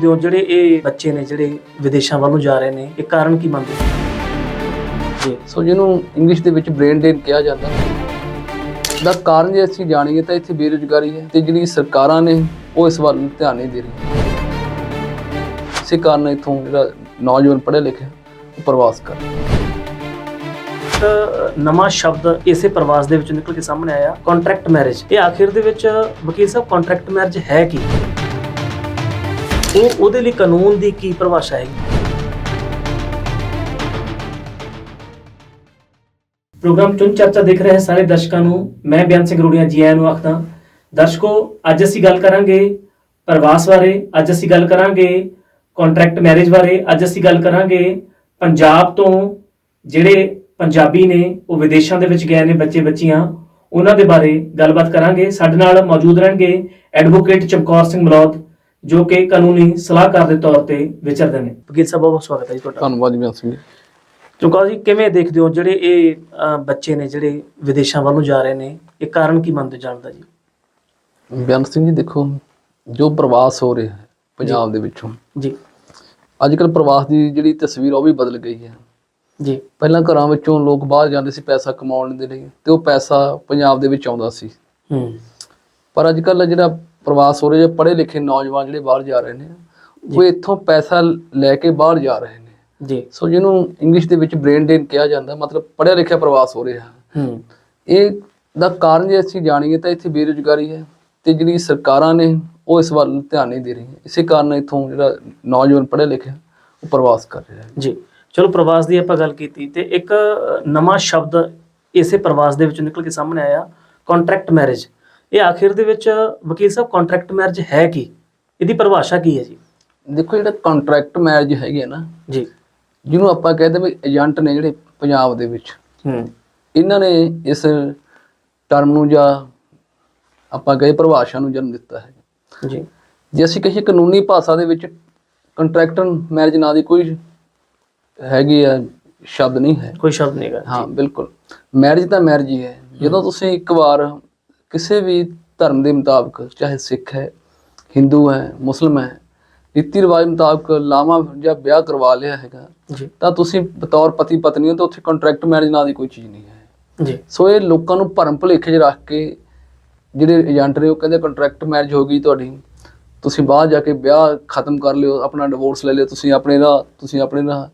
ਜੋ ਜਿਹੜੇ ਇਹ ਬੱਚੇ ਨੇ ਜਿਹੜੇ ਵਿਦੇਸ਼ਾਂ ਵੱਲ ਨੂੰ ਜਾ ਰਹੇ ਨੇ ਇਹ ਕਾਰਨ ਕੀ ਮੰਨਦੇ ਜੀ ਸੋ ਜਿਹਨੂੰ ਇੰਗਲਿਸ਼ ਦੇ ਵਿੱਚ ਬ੍ਰੇਨ ਡਰੇਨ ਕਿਹਾ ਜਾਂਦਾ ਦਾ ਕਾਰਨ ਜੇ ਅਸੀਂ ਜਾਣੀਏ ਤਾਂ ਇੱਥੇ ਬੇਰੁਜ਼ਗਾਰੀ ਹੈ ਤੇ ਜਿਹੜੀ ਸਰਕਾਰਾਂ ਨੇ ਉਹ ਇਸ ਵੱਲ ਧਿਆਨ ਨਹੀਂ ਦੇ ਰਹੀਆਂ। ਇਸੇ ਕਾਰਨ ਇੱਥੋਂ ਜਿਹੜਾ ਨੌਜਵਾਨ ਪੜ੍ਹੇ ਲਿਖੇ ਉਹ ਪ੍ਰਵਾਸ ਕਰ ਨਵਾਂ ਸ਼ਬਦ ਇਸੇ ਪ੍ਰਵਾਸ ਦੇ ਵਿੱਚੋਂ ਨਿਕਲ ਕੇ ਸਾਹਮਣੇ ਆਇਆ ਕੰਟਰੈਕਟ ਮੈਰਿਜ ਇਹ ਆਖਿਰ ਦੇ ਵਿੱਚ ਵਕੀਲ ਸਾਹਿਬ ਕੰਟਰੈਕਟ ਮੈਰਿਜ ਹੈ ਕੀ? ਉਹ ਉਹਦੇ ਲਈ ਕਾਨੂੰਨ ਦੀ ਕੀ ਪਰਿਭਾਸ਼ਾ ਹੈਗੀ? ਪ੍ਰੋਗਰਾਮ ਚੁਣ ਚਰਚਾ ਦੇਖ ਰਹੇ ਸਾਰੇ ਦਰਸ਼ਕਾਂ ਨੂੰ, ਮੈਂ ਬਿਆਨ ਸਿੰਘ ਰੂੜੀਆਂ ਜੀ ਆਇਆਂ ਨੂੰ ਆਖਦਾ ਦਰਸ਼ਕੋ, ਅੱਜ ਅਸੀਂ ਗੱਲ ਕਰਾਂਗੇ ਪ੍ਰਵਾਸ ਬਾਰੇ, ਅੱਜ ਅਸੀਂ ਗੱਲ ਕਰਾਂਗੇ ਕੰਟਰੈਕਟ ਮੈਰਿਜ ਬਾਰੇ, ਅੱਜ ਅਸੀਂ ਗੱਲ ਕਰਾਂਗੇ ਪੰਜਾਬ ਤੋਂ ਜਿਹੜੇ ਪੰਜਾਬੀ ਨੇ, ਉਹ ਵਿਦੇਸ਼ਾਂ ਦੇ ਵਿੱਚ ਗਏ ਨੇ ਬੱਚੇ ਬੱਚੀਆਂ, ਉਹਨਾਂ ਦੇ ਬਾਰੇ ਗੱਲਬਾਤ ਕਰਾਂਗੇ। ਸਾਡੇ ਨਾਲ ਮੌਜੂਦ ਰਹਿਣਗੇ ਐਡਵੋਕੇਟ ਚਮਕੌਰ ਸਿੰਘ ਮਲੌਦ ਜੋ ਕਿ ਕਾਨੂੰਨੀ ਸਲਾਹਕਾਰ ਦੇ ਤੌਰ ਤੇ ਵਿਚਰਦੇ ਨੇ। ਵਕੀਲ ਸਾਹਿਬ ਬਹੁਤ ਸਵਾਗਤ ਹੈ ਜੀ ਤੁਹਾਡਾ। ਧੰਨਵਾਦ ਜੀ ਸਿੰਘ ਜੀ। ਚਮਕੌਰ ਜੀ ਕਿਵੇਂ ਦੇਖਦੇ ਹੋ ਜਿਹੜੇ ਇਹ ਅਹ, ਬੱਚੇ ਨੇ ਜਿਹੜੇ ਵਿਦੇਸ਼ਾਂ ਵੱਲ ਜਾ ਰਹੇ ਨੇ ਇਹ ਕਾਰਨ ਕੀ ਮੰਨਦੇ ਜਾਣਦਾ ਜੀ? ਬਿਆਨ ਸਿੰਘ ਜੀ ਦੇਖੋ ਜੋ ਪ੍ਰਵਾਸ ਹੋ ਰਿਹਾ ਹੈ ਪੰਜਾਬ ਦੇ ਵਿੱਚੋਂ ਜੀ। ਅੱਜ ਕੱਲ ਪ੍ਰਵਾਸ ਦੀ ਜਿਹੜੀ ਤਸਵੀਰ ਉਹ ਵੀ ਬਦਲ ਗਈ ਹੈ। ਜੀ। ਪਹਿਲਾਂ ਘਰਾਂ ਵਿੱਚੋਂ ਲੋਕ ਬਾਹਰ ਜਾਂਦੇ ਸੀ ਪੈਸਾ ਕਮਾਉਣ ਦੇ ਲਈ ਤੇ ਉਹ ਪੈਸਾ ਪੰਜਾਬ ਦੇ ਵਿੱਚ ਆਉਂਦਾ ਸੀ। ਹੂੰ। ਪਰ ਅੱਜ ਕੱਲ ਜਿਹੜਾ ਪ੍ਰਵਾਸ ਹੋ ਰਿਹਾ ਜਾਂ ਪੜ੍ਹੇ ਲਿਖੇ ਨੌਜਵਾਨ ਜਿਹੜੇ ਬਾਹਰ ਜਾ ਰਹੇ ਨੇ ਉਹ ਇੱਥੋਂ ਪੈਸਾ ਲੈ ਕੇ ਬਾਹਰ ਜਾ ਰਹੇ ਨੇ। ਜੀ। ਸੋ ਜਿਹਨੂੰ ਇੰਗਲਿਸ਼ ਦੇ ਵਿੱਚ ਬ੍ਰੇਨ ਡਰੇਨ ਕਿਹਾ ਜਾਂਦਾ ਮਤਲਬ ਪੜ੍ਹਿਆ ਲਿਖਿਆ ਪ੍ਰਵਾਸ ਹੋ ਰਿਹਾ। ਹੂੰ। ਇਹ ਦਾ ਕਾਰਨ ਜੇ ਅਸੀਂ ਜਾਣੀਏ ਤਾਂ ਇੱਥੇ ਬੇਰੁਜ਼ਗਾਰੀ ਹੈ ਤੇ ਜਿਹੜੀ ਸਰਕਾਰਾਂ ਨੇ ਉਹ ਇਸ ਵੱਲ ਧਿਆਨ ਨਹੀਂ ਦੇ ਰਹੀਆਂ। ਇਸੇ ਕਾਰਨ ਇੱਥੋਂ ਜਿਹੜਾ ਨੌਜਵਾਨ ਪੜ੍ਹਿਆ ਲਿਖਿਆ ਉਹ ਪ੍ਰਵਾਸ ਕਰ ਰਿਹਾ ਹੈ। ਜੀ। ਚਲੋ ਪ੍ਰਵਾਸ ਦੀ ਆਪਾਂ ਗੱਲ ਕੀਤੀ ਤੇ ਇੱਕ ਨਵਾਂ ਸ਼ਬਦ ਇਸੇ ਪ੍ਰਵਾਸ ਦੇ ਵਿੱਚੋਂ ਨਿਕਲ ਕੇ ਸਾਹਮਣੇ ਆਇਆ ਕੰਟਰੈਕਟ ਮੈਰਿਜ ਇਹ ਆਖਿਰ ਦੇ ਵਿੱਚ ਵਕੀਲ ਸਾਹਿਬ ਕੰਟਰੈਕਟ ਮੈਰਿਜ ਹੈ ਕੀ? ਇਹਦੀ ਪਰਿਭਾਸ਼ਾ ਕੀ ਹੈ ਜੀ? ਦੇਖੋ ਜਿਹੜਾ ਕੰਟਰੈਕਟ ਮੈਰਿਜ ਹੈਗੇ ਨਾ ਜੀ। ਜਿਹਨੂੰ ਆਪਾਂ ਕਹਿੰਦੇ ਵੀ ਏਜੰਟ ਨੇ ਜਿਹੜੇ ਪੰਜਾਬ ਦੇ ਵਿੱਚ। ਹੂੰ। ਇਹਨਾਂ ਨੇ ਇਸ ਟਰਮ ਨੂੰ ਜਾਂ ਆਪਾਂ ਕਹੇ ਪਰਿਭਾਸ਼ਾ ਨੂੰ ਜਨਮ ਦਿੱਤਾ ਹੈ। ਜੀ। ਜੇ ਅਸੀਂ ਕਹੀਏ ਕਾਨੂੰਨੀ ਭਾਸ਼ਾ ਦੇ ਵਿੱਚ ਕੰਟਰੈਕਟ ਮੈਰਿਜ ਨਾਂ ਦੀ ਕੋਈ ਹੈਗੀ ਆ ਸ਼ਬਦ ਨਹੀਂ ਹੈ। ਕੋਈ ਸ਼ਬਦ ਨਹੀਂਗਾ ਹਾਂ ਬਿਲਕੁਲ। ਮੈਰਿਜ ਤਾਂ ਮੈਰਿਜ ਹੀ ਹੈ। ਜਦੋਂ ਤੁਸੀਂ ਇੱਕ ਵਾਰ ਕਿਸੇ ਵੀ ਧਰਮ ਦੇ ਮੁਤਾਬਕ ਚਾਹੇ ਸਿੱਖ ਹੈ ਹਿੰਦੂ ਹੈ ਮੁਸਲਮ ਹੈ ਰੀਤੀ ਰਿਵਾਜ ਮੁਤਾਬਕ ਲਾਵਾਂ ਜਾਂ ਵਿਆਹ ਕਰਵਾ ਲਿਆ ਹੈਗਾ ਜੀ। ਤਾਂ ਤੁਸੀਂ ਬਤੌਰ ਪਤੀ ਪਤਨੀ ਹੋ ਤਾਂ ਉੱਥੇ ਕੰਟਰੈਕਟ ਮੈਰਿਜ ਨਾਂ ਦੀ ਕੋਈ ਚੀਜ਼ ਨਹੀਂ ਹੈ। ਜੀ। ਸੋ ਇਹ ਲੋਕਾਂ ਨੂੰ ਭਰਮ ਭੁਲੇਖੇ 'ਚ ਰੱਖ ਕੇ ਜਿਹੜੇ ਏਜੰਟ ਨੇ ਉਹ ਕਹਿੰਦੇ ਕੰਟਰੈਕਟ ਮੈਰਿਜ ਹੋ ਗਈ ਤੁਹਾਡੀ ਤੁਸੀਂ ਬਾਹਰ ਜਾ ਕੇ ਵਿਆਹ ਖਤਮ ਕਰ ਲਿਓ ਆਪਣਾ ਡਿਵੋਰਸ ਲੈ ਲਿਓ ਤੁਸੀਂ ਆਪਣੇ ਦਾ ਤੁਸੀਂ ਆਪਣੇ ਦਾ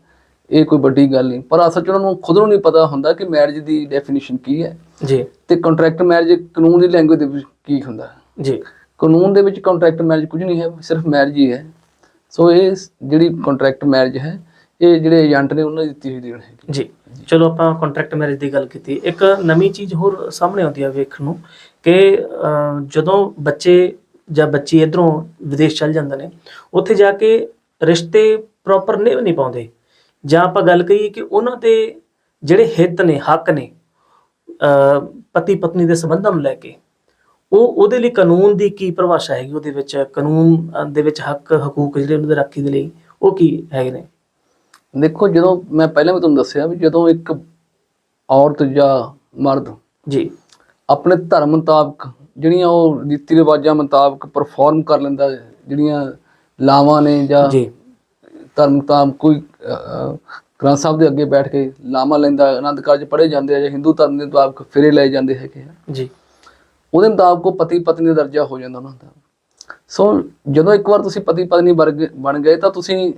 ਇਹ ਕੋਈ ਵੱਡੀ ਗੱਲ ਨਹੀਂ। ਪਰ ਅਸਲ 'ਚ ਉਹਨਾਂ ਨੂੰ ਖੁਦ ਨੂੰ ਨਹੀਂ ਪਤਾ ਹੁੰਦਾ ਕਿ ਮੈਰਿਜ ਦੀ ਡੈਫੀਨੇਸ਼ਨ ਕੀ ਹੈ। ਜੀ। ਤੇ ਕੰਟਰੈਕਟ ਮੈਰਿਜ ਕਾਨੂੰਨ ਦੀ ਲੈਂਗੁਏਜ ਦੇ ਵਿੱਚ ਕੀ ਹੁੰਦਾ। ਜੀ। ਕਾਨੂੰਨ ਦੇ ਵਿੱਚ ਕੰਟਰੈਕਟ ਮੈਰਿਜ ਕੁਝ ਨਹੀਂ ਹੈ ਸਿਰਫ ਮੈਰਿਜ ਹੀ ਹੈ। ਸੋ ਇਹ ਜਿਹੜੀ ਕੰਟਰੈਕਟ ਮੈਰਿਜ ਹੈ ਇਹ ਜਿਹੜੇ ਏਜੰਟ ਨੇ ਉਹਨਾਂ ਦੀ ਦਿੱਤੀ ਹੋਈ ਦੇਣ ਹੈ ਜੀ। ਚਲੋ ਆਪਾਂ ਕੰਟਰੈਕਟ ਮੈਰਿਜ ਦੀ ਗੱਲ ਕੀਤੀ। ਇੱਕ ਨਵੀਂ ਚੀਜ਼ ਹੋਰ ਸਾਹਮਣੇ ਆਉਂਦੀ ਆ ਵੇਖਣ ਨੂੰ ਕਿ ਜਦੋਂ ਬੱਚੇ ਜਾਂ ਬੱਚੀ ਇਧਰੋਂ ਵਿਦੇਸ਼ ਚਲ ਜਾਂਦੇ ਨੇ ਉੱਥੇ ਜਾ ਕੇ ਰਿਸ਼ਤੇ ਪ੍ਰੋਪਰ ਨਿਭ ਨਹੀਂ ਪਾਉਂਦੇ? ਜਾਂ ਆਪਾਂ ਗੱਲ ਕਰੀਏ ਕਿ ਉਹਨਾਂ ਦੇ ਜਿਹੜੇ ਹਿੱਤ ਨੇ ਹੱਕ ਨੇ ਪਤੀ ਪਤਨੀ ਦੇ ਸੰਬੰਧਾਂ ਨੂੰ ਲੈ ਕੇ ਉਹ ਉਹਦੇ ਲਈ ਕਾਨੂੰਨ ਦੀ ਕੀ ਪਰਿਭਾਸ਼ਾ ਹੈਗੀ? ਉਹਦੇ ਵਿੱਚ ਕਾਨੂੰਨ ਦੇ ਵਿੱਚ ਹੱਕ ਹਕੂਕ ਜਿਹੜੇ ਉਹਨਾਂ ਦੇ ਰਾਖੀ ਦੇ ਲਈ ਉਹ ਕੀ ਹੈਗੇ ਨੇ? ਦੇਖੋ ਜਦੋਂ ਮੈਂ ਪਹਿਲਾਂ ਵੀ ਤੁਹਾਨੂੰ ਦੱਸਿਆ ਵੀ ਜਦੋਂ ਇੱਕ ਔਰਤ ਜਾਂ ਮਰਦ ਜੀ। ਆਪਣੇ ਧਰਮ ਮੁਤਾਬਕ ਜਿਹੜੀਆਂ ਉਹ ਰੀਤੀ ਰਿਵਾਜਾਂ ਮੁਤਾਬਕ ਪਰਫਾਰਮ ਕਰ ਲੈਂਦਾ ਜਿਹੜੀਆਂ ਲਾਵਾਂ ਨੇ ਜਾਂ ਜੀ। ਧਰਮ ਮੁਤਾਬਕ ਕੋਈ ਗ੍ਰੰਥ ਸਾਹਿਬ ਦੇ ਅੱਗੇ ਬੈਠ ਕੇ ਲਾਵਾਂ ਲੈਂਦਾ ਆਨੰਦ ਕਾਰਜ ਪੜ੍ਹੇ ਜਾਂਦੇ ਆ ਜਾਂ ਹਿੰਦੂ ਧਰਮ ਦੇ ਮੁਤਾਬਕ ਫੇਰੇ ਲਏ ਜਾਂਦੇ ਹੈਗੇ ਆ। ਜੀ। ਉਹਦੇ ਮੁਤਾਬਕ ਉਹ ਪਤੀ ਪਤਨੀ ਦਾ ਦਰਜਾ ਹੋ ਜਾਂਦਾ ਉਹਨਾਂ ਦਾ। ਸੋ ਜਦੋਂ ਇੱਕ ਵਾਰ ਤੁਸੀਂ ਪਤੀ ਪਤਨੀ ਵਰਗ ਬਣ ਗਏ ਤਾਂ ਤੁਸੀਂ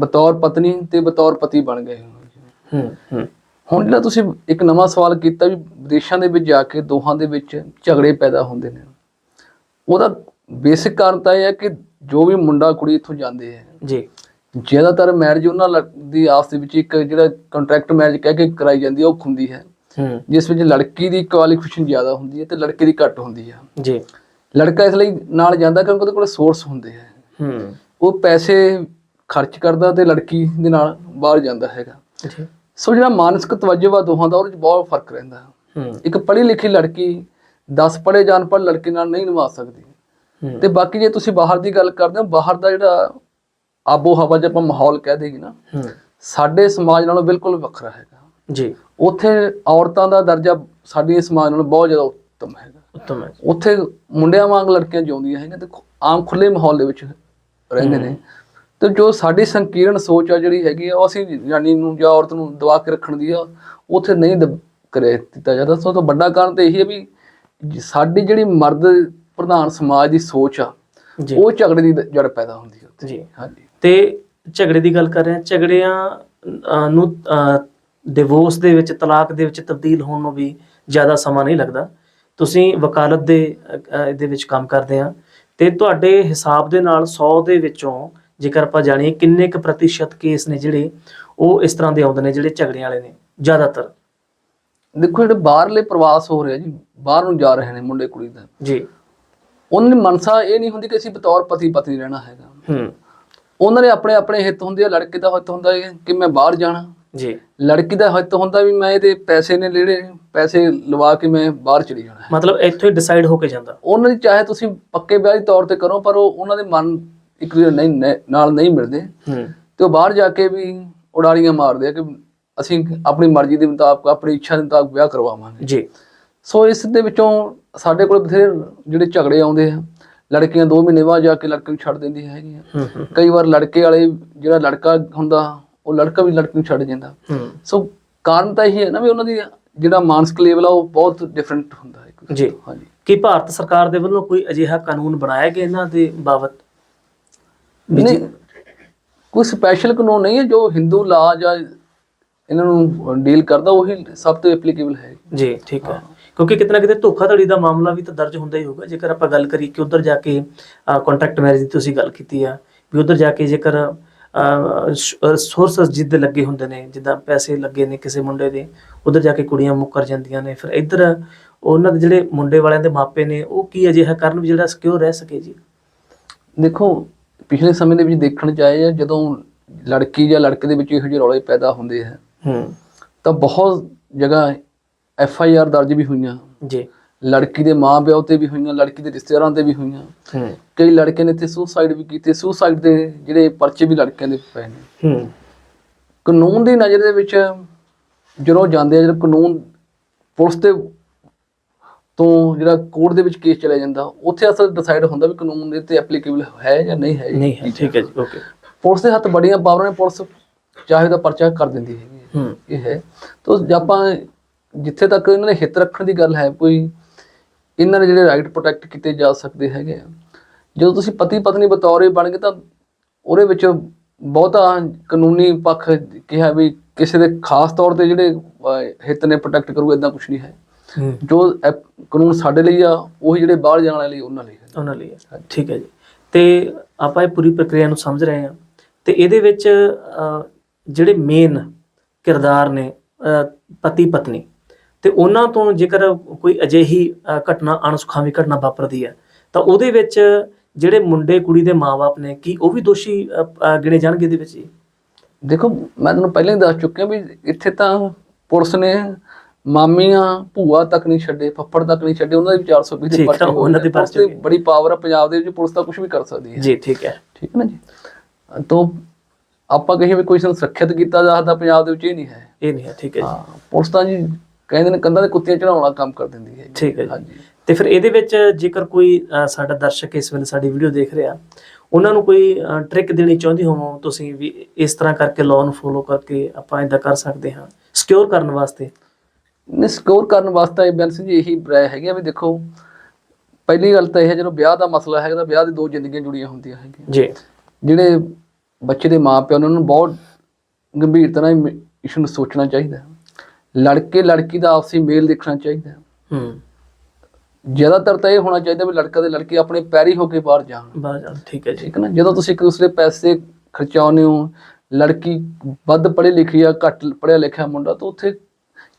ਬਤੌਰ ਪਤਨੀ ਤੇ ਬਤੌਰ ਪਤੀ ਬਣ ਗਏ ਹੋ। ਹੂੰ ਹੂੰ। ਹੁਣ ਜਿਹੜਾ ਤੁਸੀਂ ਇੱਕ ਨਵਾਂ ਸਵਾਲ ਕੀਤਾ ਵੀ ਵਿਦੇਸ਼ਾਂ ਦੇ ਵਿੱਚ ਜਾ ਕੇ ਦੋਹਾਂ ਦੇ ਵਿੱਚ ਝਗੜੇ ਪੈਦਾ ਹੁੰਦੇ ਨੇ। ਉਹਦਾ ਬੇਸਿਕ ਕਾਰਨ ਤਾਂ ਇਹ ਹੈ ਕਿ ਜੋ ਵੀ ਮੁੰਡਾ ਕੁੜੀ ਇੱਥੋਂ ਜਾਂਦੇ ਹੈ ਜੀ। ਜ਼ਿਆਦਾਤਰ ਮੈਰਿਜ ਉਹਨਾਂ ਲ- ਦੀ ਆਪਸ ਦੇ ਵਿੱਚ ਇੱਕ ਜਿਹੜਾ ਕੰਟਰੈਕਟ ਮੈਰਿਜ ਕਹਿ ਕੇ ਕਰਾਈ ਜਾਂਦੀ ਹੈ ਉਹ ਹੁੰਦੀ ਹੈ। ਹੂੰ। ਜਿਸ ਵਿੱਚ ਲੜਕੀ ਦੀ ਕੁਆਲੀਫਿਕੇਸ਼ਨ ਜ਼ਿਆਦਾ ਹੁੰਦੀ ਹੈ ਤੇ ਲੜਕੇ ਦੀ ਘੱਟ ਹੁੰਦੀ ਹੈ ਜੀ। ਲੜਕਾ ਇਸ ਲਈ ਨਾਲ ਜਾਂਦਾ ਕਿਉਂਕਿ ਉਹਦੇ ਕੋਲ ਸੋਰਸ ਹੁੰਦੇ ਹੈ ਹੂੰ। ਉਹ ਪੈਸੇ ਖਰਚ ਕਰਦਾ ਤੇ ਲੜਕੀ ਦੇ ਨਾਲ ਬਾਹਰ ਜਾਂਦਾ ਹੈਗਾ। ਜੀ। ਸੋ ਜਿਹੜਾ ਮਾਨਸਿਕ ਤਵੱਜੋ ਆ ਦੋਹਾਂ ਦਾ ਉਹਦੇ ਵਿੱਚ ਬਹੁਤ ਫ਼ਰਕ ਰਹਿੰਦਾ। ਹੂੰ। ਇੱਕ ਪੜ੍ਹੀ ਲਿਖੀ ਲੜਕੀ 10 ਪੜ੍ਹੇ ਜਾਣ ਪਰ ਲੜਕੇ ਨਾਲ ਨਹੀਂ ਨਿਭਾ ਸਕਦੀ। ਹੂੰ। ਤੇ ਬਾਕੀ ਜੇ ਤੁਸੀਂ ਬਾਹਰ ਦੀ ਗੱਲ ਕਰਦੇ ਹੋ ਬਾਹਰ ਦਾ ਜਿਹੜਾ ਆਬੋ ਹਵਾ ਜੇ ਆਪਾਂ ਮਾਹੌਲ ਕਹਿ ਦੇਗੀ ਨਾ ਸਾਡੇ ਸਮਾਜ ਨਾਲੋਂ ਬਿਲਕੁਲ ਵੱਖਰਾ ਹੈਗਾ। ਜੀ। ਉੱਥੇ ਔਰਤਾਂ ਦਾ ਦਰਜਾ ਸਾਡੇ ਸਮਾਜ ਨਾਲੋਂ ਬਹੁਤ ਜ਼ਿਆਦਾ ਉੱਤਮ ਹੈਗਾ। ਉੱਤਮ ਹੈ। ਉੱਥੇ ਮੁੰਡਿਆਂ ਵਾਂਗ ਲੜਕੀਆਂ ਜਿਉਂਦੀਆਂ ਹੈਗੀਆਂ ਤੇ ਆਮ ਖੁੱਲੇ ਮਾਹੌਲ ਦੇ ਵਿੱਚ ਰਹਿੰਦੇ ਨੇ। ਤੇ ਜੋ ਸਾਡੀ ਸੰਕੀਰਣ ਸੋਚ ਆ ਜਿਹੜੀ ਹੈਗੀ ਆ ਉਹ ਅਸੀਂ ਜਾਨੀ ਨੂੰ ਜਾਂ ਔਰਤ ਨੂੰ ਦਬਾ ਕੇ ਰੱਖਣ ਦੀ ਆ ਉੱਥੇ ਨਹੀਂ ਕਰੇ ਦਿੱਤਾ ਜਾਂਦਾ। ਸੋ ਤੋਂ ਵੱਡਾ ਕਾਰਨ ਤੇ ਇਹੀ ਹੈ ਵੀ ਸਾਡੀ ਜਿਹੜੀ ਮਰਦ ਪ੍ਰਧਾਨ ਸਮਾਜ ਦੀ ਸੋਚ ਆ ਉਹ ਝਗੜੇ ਦੀ ਜੜ ਪੈਦਾ ਹੁੰਦੀ ਹੈ। ਜੀ। ਹਾਂਜੀ। ਤੇ ਝਗੜੇ ਦੀ ਗੱਲ ਕਰ ਰਹੇ ਹਾਂ। ਝਗੜਿਆਂ ਨੂੰ ਡਿਵੋਰਸ ਦੇ ਵਿੱਚ ਤਲਾਕ ਦੇ ਵਿੱਚ ਤਬਦੀਲ ਹੋਣ ਨੂੰ ਵੀ ਜ਼ਿਆਦਾ ਸਮਾਂ ਨਹੀਂ ਲੱਗਦਾ। ਤੁਸੀਂ ਵਕਾਲਤ ਦੇ ਇਹਦੇ ਵਿੱਚ ਕੰਮ ਕਰਦੇ ਆ ਤੇ ਤੁਹਾਡੇ ਹਿਸਾਬ ਦੇ ਨਾਲ 100 ਦੇ ਵਿੱਚੋਂ ਜੇਕਰ ਆਪਾਂ ਜਾਣੀਏ ਕਿੰਨੇ ਕੁ ਪ੍ਰਤੀਸ਼ਤ ਕੇਸ ਨੇ ਜਿਹੜੇ ਉਹ ਇਸ ਤਰ੍ਹਾਂ ਦੇ ਆਉਂਦੇ ਨੇ ਜਿਹੜੇ ਝਗੜਿਆਂ ਵਾਲੇ ਨੇ ਜ਼ਿਆਦਾਤਰ? ਦੇਖੋ ਜਿਹੜੇ ਬਾਹਰਲੇ ਪ੍ਰਵਾਸ ਹੋ ਰਹੇ ਆ ਜੀ ਬਾਹਰ ਨੂੰ ਜਾ ਰਹੇ ਨੇ ਮੁੰਡੇ ਕੁੜੀ ਦਾ। ਜੀ। ਉਹਨਾਂ ਦੀ ਮਨਸਾ ਇਹ ਨਹੀਂ ਹੁੰਦੀ ਕਿ ਅਸੀਂ ਬਤੌਰ ਪਤੀ ਪਤਨੀ ਰਹਿਣਾ ਹੈਗਾ। ਹੂੰ। ਉਹਨਾਂ ਦੇ ਆਪਣੇ ਆਪਣੇ ਹਿੱਤ ਹੁੰਦੇ ਆ ਲੜਕੇ ਦਾ ਹਿੱਤ ਹੁੰਦਾ ਹੈ ਕਿ ਮੈਂ ਬਾਹਰ ਜਾਣਾ। ਜੀ। ਲੜਕੀ ਦਾ ਹਿੱਤ ਹੁੰਦਾ ਵੀ ਮੈਂ ਇਹਦੇ ਪੈਸੇ ਨੇ ਜਿਹੜੇ ਪੈਸੇ ਲਵਾ ਕੇ ਮੈਂ ਬਾਹਰ ਚਲੀ ਜਾਣਾ। ਮਤਲਬ ਇੱਥੋਂ ਹੀ ਡਿਸਾਈਡ ਹੋ ਕੇ ਜਾਂਦਾ। ਉਹਨਾਂ ਦੀ ਚਾਹੇ ਤੁਸੀਂ ਪੱਕੇ ਵਿਆਹ ਦੇ ਤੌਰ ਤੇ ਕਰੋ ਪਰ ਉਹ ਉਹਨਾਂ ਦੇ ਮਨ ਇੱਕ ਦੂਜੇ ਨਹੀਂ ਨਹੀਂ- ਨਾਲ ਨਹੀਂ ਮਿਲਦੇ। ਹੂੰ। ਤੇ ਉਹ ਬਾਹਰ ਜਾ ਕੇ ਵੀ ਉਡਾਰੀਆਂ ਮਾਰਦੇ ਆ ਕਿ ਅਸੀਂ ਆਪਣੀ ਮਰਜ਼ੀ ਦੇ ਮੁਤਾਬਕ ਆਪਣੀ ਇੱਛਾ ਦੇ ਮੁਤਾਬਕ ਵਿਆਹ ਕਰਵਾਵਾਂਗੇ। ਜੀ। ਸੋ ਇਸ ਦੇ ਵਿੱਚੋਂ ਸਾਡੇ ਕੋਲ ਬਥੇਰੇ ਜਿਹੜੇ ਝਗੜੇ ਆਉਂਦੇ ਆ ਲੜਕੀਆਂ 2 ਮਹੀਨੇ ਬਾਅਦ ਜਾ ਕੇ ਲੜਕੇ ਨੂੰ ਛੱਡ ਦਿੰਦੀਆਂ ਹੈਗੀਆਂ। ਕਈ ਵਾਰ ਲੜਕੇ ਵਾਲੇ ਜਿਹੜਾ ਲੜਕਾ ਹੁੰਦਾ ਉਹ ਲੜਕਾ ਵੀ ਲੜਕੀ ਨੂੰ ਛੱਡ ਜਾਂਦਾ ਸੋ ਕਾਰਨ ਤਾਂ ਇਹ ਹੈ ਨਾ ਵੀ ਉਹਨਾਂ ਦੀ ਜਿਹੜਾ ਮਾਨਸਿਕ ਲੈਵਲ ਆ ਉਹ ਬਹੁਤ ਡਿਫਰੈਂਟ ਹੁੰਦਾ ਹੈ ਜੀ। ਹਾਂਜੀ। ਕੀ ਭਾਰਤ ਸਰਕਾਰ ਦੇ ਵੱਲੋਂ ਕੋਈ ਅਜਿਹਾ ਕਾਨੂੰਨ ਬਣਾਇਆ ਗਿਆ ਇਹਨਾਂ ਦੇ ਬਾਬਤ? ਨਹੀਂ ਕੋਈ ਸਪੈਸ਼ਲ ਕਾਨੂੰਨ ਨਹੀਂ ਹੈ ਜੋ ਹਿੰਦੂ ਲਾ ਜਾਂ ਇਹਨਾਂ ਨੂੰ ਡੀਲ ਕਰਦਾ ਉਹੀ ਸਭ ਤੋਂ ਐਪਲੀਕੇਬਲ ਹੈ। ਜੀ ਠੀਕ ਹੈ। ਕਿਉਂਕਿ ਕਿਤਨਾ ਕਿਤੇ ਧੋਖਾਧੜੀ ਦਾ ਮਾਮਲਾ ਵੀ ਤਾਂ ਦਰਜ ਹੁੰਦਾ ਹੀ ਹੋਊਗਾ। ਜੇਕਰ ਆਪਾਂ ਗੱਲ ਕਰੀਏ ਕਿ ਉਧਰ ਜਾ ਕੇ ਕੰਟਰੈਕਟ ਮੈਰਿਜ ਦੀ ਤੁਸੀਂ ਗੱਲ ਕੀਤੀ ਆ ਵੀ ਉਧਰ ਜਾ ਕੇ ਜੇਕਰ ਸੋਰਸਸ ਜਿੱਦ ਲੱਗੇ ਹੁੰਦੇ ਨੇ ਜਿੱਦਾਂ ਪੈਸੇ ਲੱਗੇ ਨੇ ਕਿਸੇ ਮੁੰਡੇ ਦੇ ਉਧਰ ਜਾ ਕੇ ਕੁੜੀਆਂ ਮੁੱਕਰ ਜਾਂਦੀਆਂ ਨੇ ਫਿਰ ਇੱਧਰ ਉਹਨਾਂ ਦੇ ਜਿਹੜੇ ਮੁੰਡੇ ਵਾਲਿਆਂ ਦੇ ਮਾਪੇ ਨੇ ਉਹ ਕੀ ਅਜਿਹਾ ਕਰਨ ਵੀ ਜਿਹੜਾ ਸਿਕਿਉਰ ਰਹਿ ਸਕੇ ਜੀ? ਦੇਖੋ ਪਿਛਲੇ ਸਮੇਂ ਦੇ ਵਿੱਚ ਦੇਖਣ ਚ ਆਏ ਆ ਜਦੋਂ ਲੜਕੀ ਜਾਂ ਲੜਕੇ ਦੇ ਵਿੱਚ ਇਹੋ ਜਿਹੇ ਰੌਲੇ ਪੈਦਾ ਹੁੰਦੇ ਆ ਹੂੰ। ਤਾਂ ਬਹੁਤ ਜਗ੍ਹਾ ਐਫ ਆਈ ਆਰ ਦਰਜ ਵੀ ਹੋਈਆਂ। ਜੀ। ਲੜਕੀ ਦੇ ਮਾਂ-ਪਿਓ ਤੇ ਵੀ ਹੋਈਆਂ ਲੜਕੀ ਦੇ ਰਿਸ਼ਤੇਦਾਰਾਂ ਤੇ ਵੀ ਹੋਈਆਂ। ਹੂੰ। ਕਈ ਲੜਕੇ ਨੇ ਤੇ ਸੁਸਾਈਡ ਵੀ ਕੀਤੇ। ਸੁਸਾਈਡ ਦੇ ਜਿਹੜੇ ਪਰਚੇ ਵੀ ਲੜਕਿਆਂ ਦੇ ਪਏ ਨੇ। ਹੂੰ। ਕਾਨੂੰਨ ਦੀ ਨਜ਼ਰ ਦੇ ਵਿੱਚ ਜਦੋਂ ਜਾਂਦੇ ਆ ਜਦੋਂ ਕਾਨੂੰਨ ਪੁਲਿਸ ਦੇ ਤੋਂ ਜਿਹੜਾ ਕੋਰਟ ਦੇ ਵਿੱਚ ਕੇਸ ਚਲਾ ਜਾਂਦਾ ਉੱਥੇ ਅਸਲ ਡਿਸਾਈਡ ਹੁੰਦਾ ਵੀ ਕਾਨੂੰਨ ਦੇ ਤੇ ਐਪਲੀਕੇਬਲ ਹੈ ਜਾਂ ਨਹੀਂ ਹੈ। ਨਹੀਂ ਹੈ। ਠੀਕ ਹੈ ਜੀ ਓਕੇ। ਪੁਲਿਸ ਦੇ ਹੱਥ ਬੜੀਆਂ ਪਾਵਰਾਂ ਨੇ ਪੁਲਿਸ ਚਾਹੇ ਦਾ ਪਰਚਾ ਕਰ ਦਿੰਦੀ। ਹੂੰ। ਇਹ ਹੈ। ਤਾਂ ਜੇ ਆਪਾਂ ਜਿੱਥੇ ਤੱਕ ਇਹਨਾਂ ਦੇ ਹਿੱਤ ਰੱਖਣ ਦੀ ਗੱਲ ਹੈ ਕੋਈ ਇਹਨਾਂ ਦੇ ਜਿਹੜੇ ਰਾਈਟ ਪ੍ਰੋਟੈਕਟ ਕੀਤੇ ਜਾ ਸਕਦੇ ਹੈਗੇ ਆ। ਜਦੋਂ ਤੁਸੀਂ ਪਤੀ ਪਤਨੀ ਬਤੌਰੇ ਬਣ ਗਏ ਤਾਂ ਉਹਦੇ ਵਿੱਚ ਬਹੁਤਾ ਕਾਨੂੰਨੀ ਪੱਖ ਕਿਹਾ ਵੀ ਕਿਸੇ ਦੇ ਖਾਸ ਤੌਰ ਤੇ ਜਿਹੜੇ ਹਿੱਤ ਨੇ ਪ੍ਰੋਟੈਕਟ ਕਰੂ ਇਦਾਂ ਕੁਝ ਨਹੀਂ ਹੈ। ਜੋ ਕਾਨੂੰਨ ਸਾਡੇ ਲਈ ਆ ਉਹੀ ਜਿਹੜੇ ਬਾਹਰ ਜਾਣ ਵਾਲੇ ਲਈ ਉਹਨਾਂ ਲਈ ਹੈ। ਉਹਨਾਂ ਲਈ ਹੈ। ਠੀਕ ਹੈ ਜੀ। ਤੇ ਆਪਾਂ ਇਹ ਪੂਰੀ ਪ੍ਰਕਿਰਿਆ ਨੂੰ ਸਮਝ ਰਹੇ ਹਾਂ। ਤੇ ਇਹਦੇ ਵਿੱਚ ਜਿਹੜੇ ਮੇਨ ਕਿਰਦਾਰ ਨੇ ਪਤੀ ਪਤਨੀ ਤੇ ਉਹਨਾਂ ਤੋਂ ਜੇਕਰ ਕੋਈ ਅਜਿਹੀ ਘਟਨਾ ਅਣਸੁਖਾਵੀ ਘਟਨਾ ਵਾਪਰਦੀ ਹੈ ਤਾਂ ਉਹਦੇ ਵਿੱਚ ਜਿਹੜੇ ਮੁੰਡੇ ਕੁੜੀ ਦੇ ਮਾਪੇ ਨੇ ਕੀ ਉਹ ਵੀ ਦੋਸ਼ੀ ਗਿਣੇ ਜਾਣਗੇ ਇਹਦੇ ਵਿੱਚ ਦੇਖੋ ਮੈਂ ਤੁਹਾਨੂੰ ਪਹਿਲਾਂ ਹੀ ਦੱਸ ਚੁੱਕਿਆ ਵੀ ਇੱਥੇ ਤਾਂ ਪੁਲਿਸ ਨੇ ਮਾਮੀਆਂ ਭੂਆ ਤੱਕ ਨਹੀਂ ਛੱਡੇ ਫੱਫੜ ਤੱਕ ਨਹੀਂ ਛੱਡੇ ਉਹਨਾਂ ਦੇ ਵੀ 420 ਦੇ ਪਰਚੇ ਉਹਨਾਂ ਦੇ ਪਰਚੇ ਦੀ ਬੜੀ ਪਾਵਰ ਆ ਪੰਜਾਬ ਦੇ ਵਿੱਚ ਪੁਲਿਸ ਤਾਂ ਕੁਝ ਵੀ ਕਰ ਸਕਦੀ ਹੈ। ਜੀ ਠੀਕ ਹੈ। ਠੀਕ ਹੈ ਨਾ ਜੀ? ਤੋਂ ਆਪਾਂ ਕਹੀਏ ਵੀ ਕੋਈ ਨੂੰ ਸੁਰੱਖਿਅਤ ਕੀਤਾ ਜਾ ਸਕਦਾ ਪੰਜਾਬ ਦੇ ਵਿੱਚ ਇਹ ਨਹੀਂ ਹੈ। ਇਹ ਨਹੀਂ ਹੈ ਠੀਕ ਹੈ ਜੀ। ਹਾਂ ਪੁਲਿਸ ਤਾਂ ਜੀ ਕਹਿੰਦੇ ਨੇ ਕੰਧਾਂ ਦੇ ਕੁੱਤੀਆਂ ਚੜਾਉਣ ਵਾਲਾ ਕੰਮ ਕਰ ਦਿੰਦੀ ਹੈ। ਠੀਕ ਹੈ ਜੀ। ਹਾਂਜੀ। ਤੇ ਫਿਰ ਇਹਦੇ ਵਿੱਚ ਜੇਕਰ ਕੋਈ ਸਾਡਾ ਦਰਸ਼ਕ ਇਸ ਵੇਲੇ ਸਾਡੀ ਵੀਡੀਓ ਦੇਖ ਰਿਹਾ ਉਹਨਾਂ ਨੂੰ ਕੋਈ ਟ੍ਰਿਕ ਦੇਣੀ ਚਾਹੁੰਦੀ ਹੋਵੋ ਤੁਸੀਂ ਵੀ ਇਸ ਤਰ੍ਹਾਂ ਕਰਕੇ ਲਾਅ ਨੂੰ ਫੋਲੋ ਕਰਕੇ ਆਪਾਂ ਇਦਾਂ ਕਰ ਸਕਦੇ ਹਾਂ ਸਿਕਿਉਰ ਕਰਨ ਵਾਸਤੇ? ਨੇ ਸਕੋਰ ਕਰਨ ਵਾਸਤੇ ਬੈਂਸ ਜੀ ਇਹੀ ਰਾਏ ਹੈਗੀ ਆ ਵੀ ਦੇਖੋ ਪਹਿਲੀ ਗੱਲ ਤਾਂ ਇਹ ਹੈ ਜਦੋਂ ਵਿਆਹ ਦਾ ਮਸਲਾ ਹੈਗਾ ਤਾਂ ਵਿਆਹ ਦੀ ਦੋ ਜ਼ਿੰਦਗੀਆਂ ਜੁੜੀਆਂ ਹੁੰਦੀਆਂ ਹੈਗੀਆਂ। ਜੀ। ਜਿਹੜੇ ਬੱਚੇ ਦੇ ਮਾਪਿਆਂ ਉਹਨਾਂ ਨੂੰ ਬਹੁਤ ਗੰਭੀਰਤਾ ਨਾਲ ਇਸ਼ੂ ਨੂੰ ਸੋਚਣਾ ਚਾਹੀਦਾ। ਹੈ। ਲੜਕੇ ਲੜਕੀ ਦਾ ਆਪਸੀ ਮੇਲ ਦੇਖਣਾ ਚਾਹੀਦਾ ਹੈ। ਜ਼ਿਆਦਾਤਰ ਤਾਂ ਇਹ ਹੋਣਾ ਚਾਹੀਦਾ ਵੀ ਲੜਕਾ ਤੇ ਲੜਕੀ ਆਪਣੇ ਪੈਰੀ ਹੋ ਕੇ ਬਾਹਰ ਜਾਣ। ਬਾਹਰ ਜਾਣ ਠੀਕ ਹੈ ਜੀ। ਠੀਕ ਹੈ ਨਾ? ਜਦੋਂ ਤੁਸੀਂ ਇੱਕ ਦੂਸਰੇ ਪੈਸੇ ਖਰਚਾਉਂਦੇ ਹੋ ਲੜਕੀ ਵੱਧ ਪੜ੍ਹੀ ਲਿਖੀ ਆ ਘੱਟ ਪੜ੍ਹਿਆ ਲਿਖਿਆ ਮੁੰਡਾ ਤਾਂ ਉੱਥੇ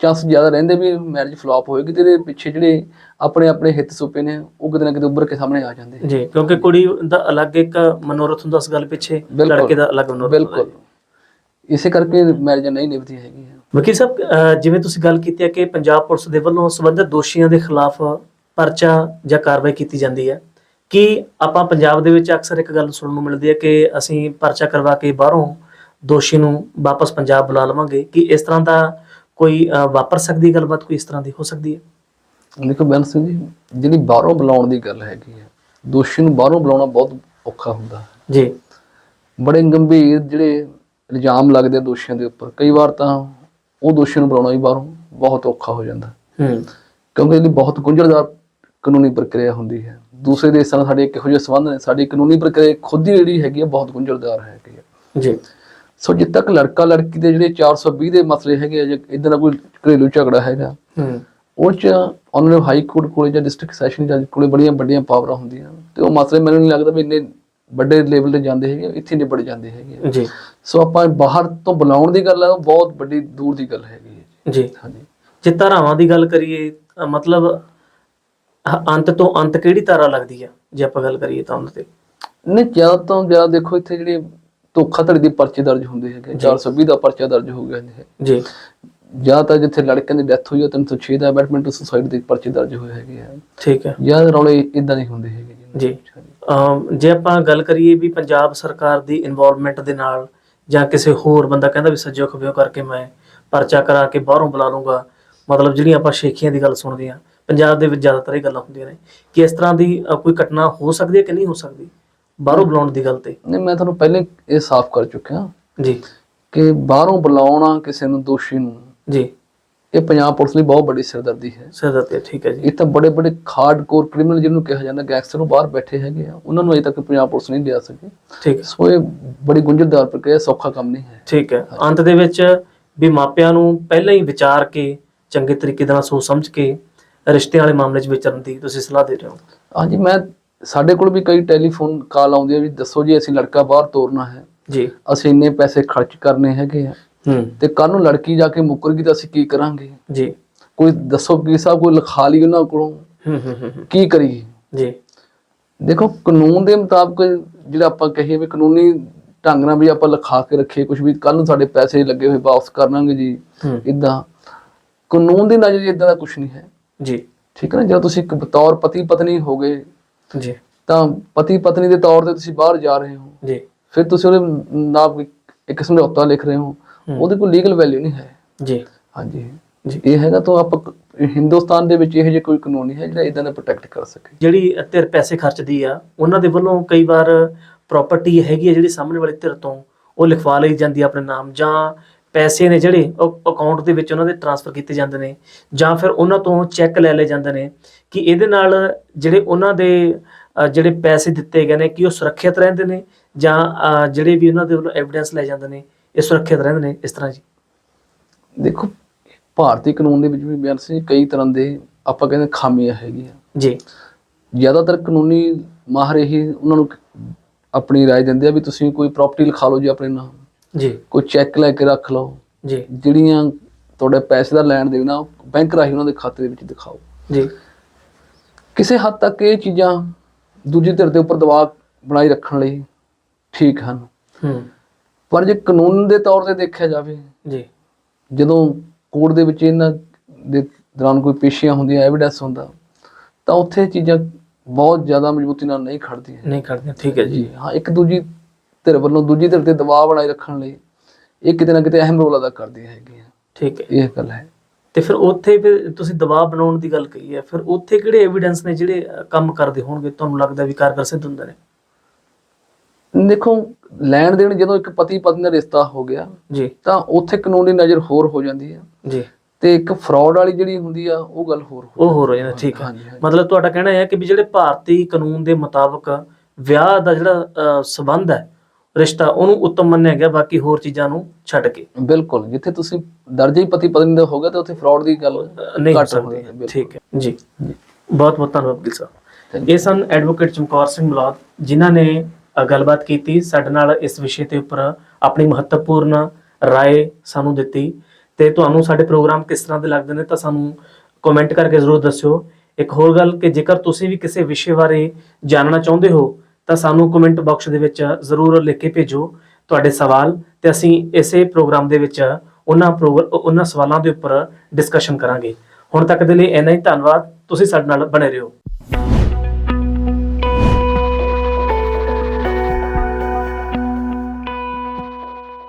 ਚਾਂਸ ਜ਼ਿਆਦਾ ਰਹਿੰਦੇ ਵੀ ਮੈਰਿਜ ਫਲॉप ਹੋਏਗੀ ਤੇ ਇਹਦੇ ਪਿੱਛੇ ਜਿਹੜੇ ਆਪਣੇ ਆਪਣੇ ਹਿੱਤ ਸੁਪੇ ਨੇ ਉਹ ਕਿਤੇ ਨਾ ਕਿਤੇ ਉੱਭਰ ਕੇ ਸਾਹਮਣੇ ਆ ਜਾਂਦੇ ਜੀ ਕਿਉਂਕਿ ਕੁੜੀ ਦਾ ਅਲੱਗ ਇੱਕ ਮਨੋਰਥ ਹੁੰਦਾ ਉਸ ਗੱਲ ਪਿੱਛੇ। ਲੜਕੇ ਦਾ ਅਲੱਗ ਮਨੋਰਥ ਬਿਲਕੁਲ। ਇਸੇ ਕਰਕੇ ਮੈਰਿਜ ਨਹੀਂ ਨਿਭਦੀ ਹੈਗੀ। ਵਕੀਲ ਸਾਹਿਬ ਜਿਵੇਂ ਤੁਸੀਂ ਗੱਲ ਕੀਤੀ ਹੈ ਕਿ ਪੰਜਾਬ ਪੁਲਿਸ ਦੇ ਵੱਲੋਂ ਸੰਬੰਧਿਤ ਦੋਸ਼ੀਆਂ ਦੇ ਖਿਲਾਫ ਪਰਚਾ ਜਾਂ ਕਾਰਵਾਈ ਕੀਤੀ ਜਾਂਦੀ ਹੈ ਕਿ ਆਪਾਂ ਪੰਜਾਬ ਦੇ ਵਿੱਚ ਅਕਸਰ ਇੱਕ ਗੱਲ ਸੁਣਨ ਨੂੰ ਮਿਲਦੀ ਹੈ ਕਿ ਅਸੀਂ ਪਰਚਾ ਕਰਵਾ ਕੇ ਬਾਹਰੋਂ ਦੋਸ਼ੀ ਨੂੰ ਵਾਪਸ ਪੰਜਾਬ ਬੁਲਾ ਲਵਾਂਗੇ? ਕਿ ਇਸ ਤਰ੍ਹਾਂ ਦਾ ਕੋਈ ਵਾਪਰ ਸਕਦੀ ਗੱਲਬਾਤ? ਕੋਈ ਇਸ ਤਰ੍ਹਾਂ ਦੀ ਹੋ ਸਕਦੀ ਹੈ? ਦੇਖੋ ਬੈਨ ਸਿੰਘ ਜੀ ਜਿਹੜੀ ਬਾਹਰੋਂ ਬੁਲਾਉਣ ਦੀ ਗੱਲ ਹੈਗੀ ਹੈ ਦੋਸ਼ੀ ਨੂੰ ਬਾਹਰੋਂ ਬੁਲਾਉਣਾ ਬਹੁਤ ਔਖਾ ਹੁੰਦਾ ਹੈ। ਜੀ। ਬੜੇ ਗੰਭੀਰ ਜਿਹੜੇ ਇਲਜ਼ਾਮ ਲੱਗਦੇ ਦੋਸ਼ੀਆਂ ਦੇ ਉੱਪਰ ਕਈ ਵਾਰ ਤਾਂ ਉਹ ਦੋਸ਼ੀ ਨੂੰ ਬੁਲਾਉਣਾ ਹੀ ਬਾਹਰੋਂ ਬਹੁਤ ਔਖਾ ਹੋ ਜਾਂਦਾ। ਹੂੰ। ਕਿਉਂਕਿ ਇਹਦੀ ਬਹੁਤ ਗੁੰਝਲਦਾਰ ਕਾਨੂੰਨੀ ਪ੍ਰਕਿਰਿਆ ਹੁੰਦੀ ਹੈ। ਦੂਸਰੇ ਦੇਸ਼ਾਂ ਨਾਲ ਸਾਡੇ ਕਿਹੋ ਜਿਹੇ ਸੰਬੰਧ ਨੇ ਸਾਡੀ ਕਾਨੂੰਨੀ ਪ੍ਰਕਿਰਿਆ ਖੁਦ ਹੀ ਜਿਹੜੀ ਹੈਗੀ ਆ ਬਹੁਤ ਗੁੰਝਲਦਾਰ ਹੈਗੀ ਆ। ਜੀ। ਸੋ ਜਿੱਦ ਤੱਕ ਲੜਕਾ ਲੜਕੀ ਦੇ ਜਿਹੜੇ 420 ਦੇ ਮਸਲੇ ਹੈਗੇ ਆ ਜਾਂ ਇਦਾਂ ਦਾ ਕੋਈ ਘਰੇਲੂ ਝਗੜਾ ਹੈਗਾ ਹੂੰ। ਉਹ ਚ ਆਨਰੇਬਲ ਹਾਈ ਕੋਰਟ ਕੋਲੇ ਜਾਂ ਡਿਸਟ੍ਰਿਕਟ ਸੈਸ਼ਨ ਜੱਜ ਕੋਲੇ ਬੜੀਆਂ ਵੱਡੀਆਂ ਪਾਵਰਾਂ ਹੁੰਦੀਆਂ। ਤੇ ਉਹ ਮਸਲੇ ਮੈਨੂੰ ਨਹੀਂ ਲੱਗਦਾ ਵੀ ਇੰਨੇ ਵੱਡੇ ਲੈਵਲ ਤੇ ਜਾਂਦੇ ਹੈਗੇ ਇੱਥੇ ਨਿਬੜ ਜਾਂਦੇ ਹੈਗੇ। ਜੀ। ਸੋ ਆਪਾਂ ਬਾਹਰ ਤੋਂ ਬੁਲਾਉਣ ਦੀ ਗੱਲ ਹੈ ਉਹ ਬਹੁਤ ਵੱਡੀ ਦੂਰ ਦੀ ਗੱਲ ਹੈਗੀ ਹੈ ਜੀ। ਹਾਂਜੀ। ਜੇ ਧਾਰਾਵਾਂ ਦੀ ਗੱਲ ਕਰੀਏ ਮਤਲਬ ਅੰਤ ਤੋਂ ਅੰਤ ਕਿਹੜੀ ਧਾਰਾ ਲੱਗਦੀ ਆ ਜੇ ਆਪਾਂ ਗੱਲ ਕਰੀਏ ਤਾਂ ਉਹਨਾਂ ਤੇ? ਨਹੀਂ ਜ਼ਿਆਦਾ ਤੋਂ ਜ਼ਿਆਦਾ ਦੇਖੋ ਇੱਥੇ ਜਿਹੜੇ ਧੋਖਾਧੜੀ ਦੇ ਪਰਚੇ ਦਰਜ ਹੁੰਦੇ ਹੈਗੇ 420 ਦਾ ਪਰਚਾ ਦਰਜ ਹੋ ਗਿਆ ਹੈ ਜੀ। ਜ਼ਿਆਦਾਤਰ ਜਿੱਥੇ ਲੜਕਿਆਂ ਦੀ ਡੈਥ ਹੋਈ ਹੈ 306 ਦਾ ਅਬੈਟਮੈਂਟ ਸੁਸਾਈਡ ਦੇ ਪਰਚੇ ਦਰਜ ਹੋਏ ਹੈਗੇ ਆ। ਠੀਕ ਹੈ। ਜ਼ਿਆਦਾ ਰੌਲੇ ਇਦਾਂ ਨਹੀਂ ਹੁੰਦੇ ਹੈਗੇ ਜੀ। ਅਮ ਜੇ ਆਪਾਂ ਗੱਲ ਕਰੀਏ ਵੀ ਪੰਜਾਬ ਸਰਕਾਰ ਦੀ ਇਨਵੋਲਵਮੈਂਟ ਦੇ ਨਾਲ ਜਾਂ ਕਿਸੇ ਹੋਰ ਬੰਦਾ ਕਹਿੰਦਾ ਵੀ ਸੱਜੋ ਖਬਿਓ ਕਰਕੇ ਮੈਂ ਪਰਚਾ ਕਰਾ ਕੇ ਬਾਹਰੋਂ ਬੁਲਾ ਲੂੰਗਾ ਮਤਲਬ ਜਿਹੜੀਆਂ ਆਪਾਂ ਸ਼ੇਖੀਆਂ ਦੀ ਗੱਲ ਸੁਣਦੇ ਆ ਪੰਜਾਬ ਦੇ ਵਿੱਚ ਜ਼ਿਆਦਾਤਰ ਇਹ ਗੱਲਾਂ ਹੁੰਦੀਆਂ ਨੇ ਕਿ ਇਸ ਤਰ੍ਹਾਂ ਦੀ ਕੋਈ ਘਟਨਾ ਹੋ ਸਕਦੀ ਹੈ ਕਿ ਨਹੀਂ ਹੋ ਸਕਦੀ ਬਾਹਰੋਂ ਬੁਲਾਉਣ ਦੀ ਗੱਲ ਤੇ? ਨਹੀਂ ਮੈਂ ਤੁਹਾਨੂੰ ਪਹਿਲੇ ਇਹ ਸਾਫ਼ ਕਰ ਚੁੱਕਿਆ ਜੀ। ਕਿ ਬਾਹਰੋਂ ਬੁਲਾਉਣਾ ਕਿਸੇ ਨੂੰ ਦੋਸ਼ੀ ਨੂੰ ਜੀ। ਇਹ ਪੰਜਾਬ ਪੁਲਿਸ ਲਈ ਬਹੁਤ ਵੱਡੀ ਸਿਰਦਰਦੀ ਹੈ। ਸਰ ਤੇ ਠੀਕ ਹੈ ਜੀ। ਇਹ ਤਾਂ ਬੜੇ ਬੜੇ ਹਾਰਡਕੋਰ ਕ੍ਰਿਮੀਨਲ ਜਿਹਨੂੰ ਕਿਹਾ ਜਾਂਦਾ ਗੈਂਗਸਟਰ ਉਹ ਬਾਹਰ ਬੈਠੇ ਹੈਗੇ ਆ। ਉਹਨਾਂ ਨੂੰ ਅਜੇ ਤੱਕ ਪੰਜਾਬ ਪੁਲਿਸ ਨਹੀਂ ਲਿਆ ਸਕੀ। ਠੀਕ ਹੈ। ਸੋ ਇਹ ਬੜੀ ਗੁੰਝਲਦਾਰ ਪ੍ਰਕਿਰਿਆ ਸੌਖਾ ਕੰਮ ਨਹੀਂ ਹੈ। ਠੀਕ ਹੈ। ਅੰਤ ਦੇ ਵਿੱਚ ਵੀ ਮਾਪਿਆਂ ਨੂੰ ਪਹਿਲਾਂ ਹੀ ਵਿਚਾਰ ਕੇ ਚੰਗੇ ਤਰੀਕੇ ਨਾਲ ਸੋਚ ਸਮਝ ਕੇ ਰਿਸ਼ਤੇ ਵਾਲੇ ਮਾਮਲੇ 'ਚ ਵਿਚਰਨ ਦੀ ਤੁਸੀਂ ਸਲਾਹ ਦੇ ਰਹੇ ਹੋ। ਹਾਂਜੀ ਮੈਂ ਸਾਡੇ ਕੋਲ ਵੀ ਕਈ ਟੈਲੀਫੋਨ ਕਾਲ ਆਉਂਦੀ ਹੈ ਵੀ ਦੱਸੋ ਜੀ ਅਸੀਂ ਲੜਕਾ ਬਾਹਰ ਤੋਰਨਾ ਹੈ। ਜੀ। ਅਸੀਂ ਇੰਨੇ ਪੈਸੇ ਖਰਚ ਕਰਨੇ ਹੈਗੇ ਆ। ਤੇ ਕੱਲ ਨੂੰ ਲੜਕੀ ਜਾ ਕੇ ਮੁੱਕਰ ਗਈ ਤਾਂ ਅਸੀਂ ਕੀ ਕਰਾਂਗੇ? ਜੀ। ਕੋਈ ਦੱਸੋ ਕੀ ਸਾਹਿਬ ਕੋਈ ਲਿਖਾ ਲਈ ਉਹਨਾਂ ਕੋਲੋਂ। ਕੀ ਕਰੀਏ? ਜੀ। ਦੇਖੋ ਕਾਨੂੰਨ ਦੇ ਮੁਤਾਬਕ ਜਿਹੜਾ ਆਪਾਂ ਕਹੀਏ ਵੀ ਕਾਨੂੰਨੀ ਢੰਗ ਨਾਲ ਵੀ ਆਪਾਂ ਲਿਖਾ ਕੇ ਰੱਖੀਏ ਕੁਝ ਵੀ ਕੱਲ ਨੂੰ ਸਾਡੇ ਪੈਸੇ ਲੱਗੇ ਹੋਏ ਵਾਪਸ ਕਰਨਾਂਗੇ ਜੀ। ਇਦਾਂ ਕਾਨੂੰਨ ਦੀ ਨਜ਼ਰ ਇਦਾਂ ਦਾ ਕੁਝ ਨਹੀਂ ਹੈ। ਜੀ। ਠੀਕ ਹੈ ਨਾ? ਜਦੋਂ ਤੁਸੀਂ ਇੱਕ ਬਤੌਰ ਪਤੀ ਪਤਨੀ ਹੋ ਗਏ ਜੀ। ਤਾਂ ਪਤੀ ਪਤਨੀ ਦੇ ਤੌਰ ਤੇ ਤੁਸੀਂ ਬਾਹਰ ਜਾ ਰਹੇ ਹੋ। ਜੀ। ਫਿਰ ਤੁਸੀਂ ਉਹਦੇ ਨਾਮ ਇੱਕ ਸਮਝੌਤਾ ਲਿਖ ਰਹੇ ਹੂੰ। ਉਹਦੇ ਕੋਈ ਲੀਗਲ ਵੈਲਿਊ ਨਹੀਂ ਹੈ। ਜੀ। ਹਾਂਜੀ। ਜੀ ਇਹ ਹੈਗਾ ਤਾਂ ਆਪਾਂ ਹਿੰਦੁਸਤਾਨ ਦੇ ਵਿੱਚ ਇਹੋ ਜਿਹਾ ਕੋਈ ਕਾਨੂੰਨ ਨਹੀਂ ਹੈ ਜਿਹੜਾ ਇਦਾਂ ਦਾ ਪ੍ਰੋਟੈਕਟ ਕਰ ਸਕੇ। ਜਿਹੜੀ ਧਿਰ ਪੈਸੇ ਖਰਚਦੀ ਆ ਉਹਨਾਂ ਦੇ ਵੱਲੋਂ ਕਈ ਵਾਰ ਪ੍ਰਾਪਰਟੀ ਹੈਗੀ ਆ ਜਿਹੜੀ ਸਾਹਮਣੇ ਵਾਲੀ ਧਿਰ ਤੋਂ ਉਹ ਲਿਖਵਾ ਲਈ ਜਾਂਦੀ ਆ ਆਪਣੇ ਨਾਮ ਜਾਂ ਪੈਸੇ ਨੇ ਜਿਹੜੇ ਉਹ ਅਕਾਊਂਟ ਦੇ ਵਿੱਚ ਉਹਨਾਂ ਦੇ ਟ੍ਰਾਂਸਫਰ ਕੀਤੇ ਜਾਂਦੇ ਨੇ ਜਾਂ ਫਿਰ ਉਹਨਾਂ ਤੋਂ ਚੈੱਕ ਲੈ ਲਏ ਜਾਂਦੇ ਨੇ ਕਿ ਇਹਦੇ ਨਾਲ ਜਿਹੜੇ ਉਹਨਾਂ ਦੇ ਜਿਹੜੇ ਪੈਸੇ ਦਿੱਤੇ ਗਏ ਨੇ ਕਿ ਉਹ ਸੁਰੱਖਿਅਤ ਰਹਿੰਦੇ ਨੇ ਜਾਂ ਜਿਹੜੇ ਵੀ ਉਹਨਾਂ ਦੇ ਵੱਲੋਂ ਐਵੀਡੈਂਸ ਲੈ ਜਾਂਦੇ ਨੇ ਇਹ ਸੁਰੱਖਿਅਤ ਰਹਿੰਦੇ ਨੇ ਇਸ ਤਰ੍ਹਾਂ ਜੀ ਦੇਖੋ ਭਾਰਤੀ ਕਾਨੂੰਨ ਦੇ ਵਿੱਚ ਵੀ ਬਿਆਨ ਸੀ ਕਈ ਤਰ੍ਹਾਂ ਦੇ ਆਪਾਂ ਕਹਿੰਦੇ ਖਾਮੀਆਂ ਹੈਗੀਆਂ ਜੀ ਜ਼ਿਆਦਾਤਰ ਕਾਨੂੰਨੀ ਮਾਹਰ ਇਹੀ ਉਹਨਾਂ ਨੂੰ ਆਪਣੀ رائے ਦਿੰਦੇ ਆ ਵੀ ਤੁਸੀਂ ਕੋਈ ਪ੍ਰਾਪਰਟੀ ਲਿਖਾ ਲਓ ਜੀ ਆਪਣੇ ਨਾਮ ਜੀ ਕੋਈ ਚੈੱਕ ਲੈ ਕੇ ਰੱਖ ਲਓ ਜੀ ਜਿਹੜੀਆਂ ਤੁਹਾਡੇ ਪੈਸੇ ਦਾ ਲੈਣ ਦੇਣਾ ਬੈਂਕ ਰਾਹੀਂ ਉਹਨਾਂ ਦੇ ਖਾਤੇ ਦੇ ਵਿੱਚ ਦਿਖਾਓ ਜੀ ਕਿਸੇ ਹੱਦ ਤੱਕ ਇਹ ਚੀਜ਼ਾਂ ਦੂਜੀ ਧਿਰ ਦੇ ਉੱਪਰ ਦਬਾਅ ਬਣਾਈ ਰੱਖਣ ਲਈ ਠੀਕ ਹਨ ਹੂੰ ਪਰ ਜੇ ਕਾਨੂੰਨ ਦੇ ਤੌਰ ਤੇ ਦੇਖਿਆ ਜਾਵੇ ਜੀ। ਜਦੋਂ ਕੋਰਟ ਦੇ ਵਿੱਚ ਇਹਨਾਂ ਦੇ ਦੌਰਾਨ ਕੋਈ ਪੇਸ਼ੀਆਂ ਹੁੰਦੀਆਂ ਐਵੀਡੈਂਸ ਹੁੰਦਾ ਤਾਂ ਉੱਥੇ ਚੀਜ਼ਾਂ ਬਹੁਤ ਜ਼ਿਆਦਾ ਮਜ਼ਬੂਤੀ ਨਾਲ ਨਹੀਂ ਖੜਦੀਆਂ। ਨਹੀਂ ਕਰਦੇ ਠੀਕ ਹੈ ਜੀ। ਹਾਂ ਇੱਕ ਦੂਜੀ ਧਿਰ ਵੱਲੋਂ ਦੂਜੀ ਧਿਰ ਤੇ ਦਬਾਅ ਬਣਾਈ ਰੱਖਣ ਲਈ ਇਹ ਕਿਤੇ ਨਾ ਕਿਤੇ ਅਹਿਮ ਰੋਲ ਅਦਾ ਕਰਦੀਆਂ ਹੈਗੀਆਂ। ਠੀਕ ਹੈ। ਇਹ ਗੱਲ ਹੈ। ਤੇ ਫਿਰ ਉੱਥੇ ਫਿਰ ਤੁਸੀਂ ਦਬਾਅ ਬਣਾਉਣ ਦੀ ਗੱਲ ਕਹੀ ਹੈ ਫਿਰ ਉੱਥੇ ਕਿਹੜੇ ਐਵੀਡੈਂਸ ਨੇ ਜਿਹੜੇ ਕੰਮ ਕਰਦੇ ਹੋਣਗੇ? ਤੁਹਾਨੂੰ ਲੱਗਦਾ ਵੀ ਕਾਰਗਰ ਸਿੱਧ ਹੁੰਦੇ ਨੇ? ਦੇਖੋ ਲੈਣ ਦੇਣ ਜਦੋਂ ਇੱਕ ਪਤੀ ਪਤਨੀ ਦਾ ਰਿਸ਼ਤਾ ਹੋ ਗਿਆ ਜੀ। ਤਾਂ ਉੱਥੇ ਕਾਨੂੰਨੀ ਨਜ਼ਰ ਹੋਰ ਹੋ ਜਾਂਦੀ ਹੈ। ਜੀ। ਤੇ ਇੱਕ ਫਰਾਡ ਵਾਲੀ ਜਿਹੜੀ ਹੁੰਦੀ ਆ ਉਹ ਗੱਲ ਹੋਰ ਹੋ ਉਹ ਹੋ ਰਿਹਾ ਠੀਕ ਹੈ। ਮਤਲਬ ਤੁਹਾਡਾ ਕਹਿਣਾ ਹੈ ਕਿ ਵੀ ਜਿਹੜੇ ਭਾਰਤੀ ਕਾਨੂੰਨ ਦੇ ਮੁਤਾਬਕ ਵਿਆਹ ਦਾ ਜਿਹੜਾ ਸੰਬੰਧ ਹੈ ਰਿਸ਼ਤਾ ਉਹਨੂੰ ਉੱਤਮ ਮੰਨਿਆ ਗਿਆ ਬਾਕੀ ਹੋਰ ਚੀਜ਼ਾਂ ਨੂੰ ਛੱਡ ਕੇ। ਬਿਲਕੁਲ ਜਿੱਥੇ ਤੁਸੀਂ ਦਰਜੇ ਹੀ ਪਤੀ ਪਤਨੀ ਦਾ ਹੋ ਗਿਆ ਤਾਂ ਉੱਥੇ ਫਰਾਡ ਦੀ ਗੱਲ ਨਹੀਂ ਹੋ ਘੱਟ ਸਕਦੀ। ਠੀਕ ਹੈ। ਜੀ। ਬਹੁਤ ਬਹੁਤ ਧੰਨਵਾਦ ਗਿਲ ਸਾਹਿਬ। ਇਹ ਸਨ ਐਡਵੋਕੇਟ ਚਮਕੌਰ ਸਿੰਘ ਮਲੌਦ ਜਿਨ੍ਹਾਂ ਨੇ ਗੱਲਬਾਤ ਕੀਤੀ ਸਾਡੇ ਨਾਲ ਇਸ ਵਿਸ਼ੇ ਤੇ ਉੱਪਰ ਆਪਣੀ ਮਹੱਤਵਪੂਰਨ رائے ਸਾਨੂੰ ਦਿੱਤੀ ਤੇ ਤੁਹਾਨੂੰ ਸਾਡੇ ਪ੍ਰੋਗਰਾਮ ਕਿਸ ਤਰ੍ਹਾਂ ਦੇ ਲੱਗਦੇ ਨੇ ਤਾਂ ਸਾਨੂੰ ਕਮੈਂਟ ਕਰਕੇ ਜ਼ਰੂਰ ਦੱਸਿਓ ਇੱਕ ਹੋਰ ਗੱਲ ਕਿ ਜੇਕਰ ਤੁਸੀਂ ਵੀ ਕਿਸੇ ਵਿਸ਼ੇ ਬਾਰੇ ਜਾਣਨਾ ਚਾਹੁੰਦੇ ਹੋ ਤਾਂ ਸਾਨੂੰ ਕਮੈਂਟ ਬਾਕਸ ਦੇ ਵਿੱਚ ਜ਼ਰੂਰ ਲਿਖ ਕੇ ਭੇਜੋ ਤੁਹਾਡੇ ਸਵਾਲ ਤੇ ਅਸੀਂ ਇਸੇ ਪ੍ਰੋਗਰਾਮ ਦੇ ਵਿੱਚ ਉਹਨਾਂ ਪ੍ਰੋਗਰ ਉਹਨਾਂ ਸਵਾਲਾਂ ਦੇ ਉੱਪਰ ਡਿਸਕਸ਼ਨ ਕਰਾਂਗੇ ਹੁਣ ਤੱਕ ਦੇ ਲਈ ਇੰਨਾ ਹੀ ਧੰਨਵਾਦ ਤੁਸੀਂ ਸਾਡੇ ਨਾਲ ਬਣੇ ਰਹੋ